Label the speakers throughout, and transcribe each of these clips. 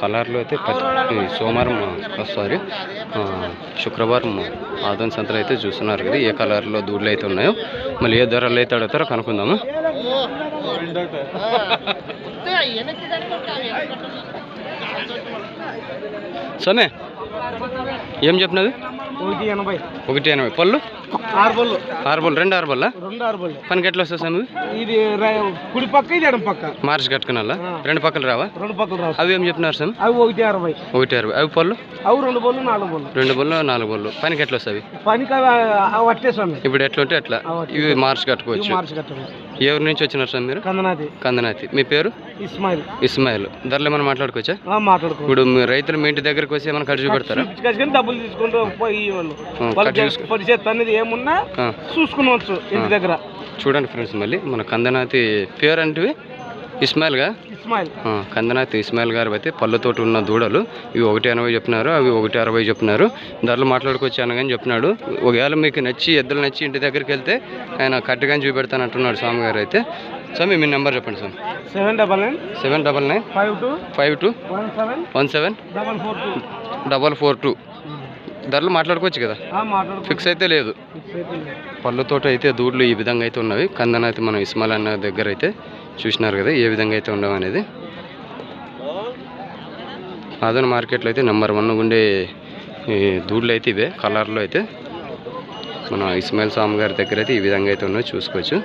Speaker 1: కలర్లో అయితే ప్రతి సోమవారం సారీ శుక్రవారం ఆదోన్ సంతలు అయితే చూస్తున్నారు కదా. ఏ కలర్లో దూడలు అయితే ఉన్నాయో మళ్ళీ ఏ ధరలు అయితే అడుగుతారో కనుక్కుందాము. సమే ఏం చెప్పినది?
Speaker 2: ఒకటి ఎనభై.
Speaker 1: ఒకటి ఎనభై. పళ్ళు? రెండు పనికి ఎట్లా వస్తుంది స్వామి
Speaker 2: ఇది ర- కుడి పక్క ఇది ఎడం పక్క.
Speaker 1: మార్చి కట్టుకున్నా. రెండు పక్కలు రావా?
Speaker 2: రెండు పక్కలు రావు.
Speaker 1: అవి ఏం స్వామి
Speaker 2: అవి ఒకటి అరవై.
Speaker 1: ఒకటి అరవై. అవి పళ్ళు?
Speaker 2: అవి రెండు బళ్ళు నాలుగు బళ్ళు.
Speaker 1: రెండు బళ్ళు నాలుగు బళ్ళు. పనికి ఎట్లా వస్తాయి
Speaker 2: పనికి అట్టే స్వామి.
Speaker 1: ఇప్పుడు ఎట్లా ఉంటే అట్లా. ఇవి మార్చి కట్టుకోవచ్చు. ఊరు నుంచి వచ్చినారు స్వామి మీరు?
Speaker 2: కందనాది.
Speaker 1: కందనాతి మీ పేరు?
Speaker 2: ఇస్మాయిల్.
Speaker 1: ఇస్మాయిల్. ధరలు ఏమైనా మాట్లాడుకోవచ్చా?
Speaker 2: మాట్లాడుకో
Speaker 1: ఇప్పుడు రైతులు మీ ఇంటి దగ్గరకు వచ్చి ఏమైనా ఖర్చు పెడతారా?
Speaker 2: డబ్బులు తీసుకుంటూ పోయి వాళ్ళు ఏమున్నా చూసుకునవచ్చు ఇంటి దగ్గర.
Speaker 1: చూడండి ఫ్రెండ్స్ మళ్ళీ మన కందనాతి పేరు అంటే ఇస్మాయిల్గా?
Speaker 2: ఇస్మాయిల్.
Speaker 1: ఆ, కందనాతి ఇస్మాయిల్ గారు అయితే పళ్ళతోటి ఉన్న దూడలు. ఇవి ఒకటి ఎనభై చెప్పినారు అవి ఒకటి అరవై చెప్పినారు. ధరలు మాట్లాడుకోవచ్చు అనగాని చెప్పినాడు. ఒకవేళ మీకు నచ్చి ఎద్దులు నచ్చి ఇంటి దగ్గరికి వెళ్తే ఆయన కట్టుగా చూపెడతాను అంటున్నాడు స్వామి గారు అయితే స్వామి మీ నెంబర్ చెప్పండి స్వామి.
Speaker 2: Seven double nine.
Speaker 1: Seven double nine.
Speaker 2: Five two.
Speaker 1: Five two.
Speaker 2: One seven.
Speaker 1: One seven.
Speaker 2: Double four two.
Speaker 1: Double four two. ధరలు మాట్లాడుకోవచ్చు కదా? ఫిక్స్ అయితే లేదు. పళ్ళతోట అయితే దూడ్లు ఈ విధంగా అయితే ఉన్నవి. కందన అయితే మనం ఇస్మాయిల్ అన్న దగ్గర అయితే చూసినారు కదా ఏ విధంగా అయితే ఉండవు అనేది. ఆదోని మార్కెట్లో అయితే నెంబర్ వన్ ఉండే ఈ దూడ్లు అయితే ఇవే కలర్లో అయితే. మన ఇస్మాయిల్ స్వామి గారి దగ్గర అయితే ఈ విధంగా అయితే ఉన్నాయో చూసుకోవచ్చు.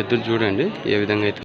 Speaker 1: ఎద్దులు చూడండి ఏ విధంగా అయితే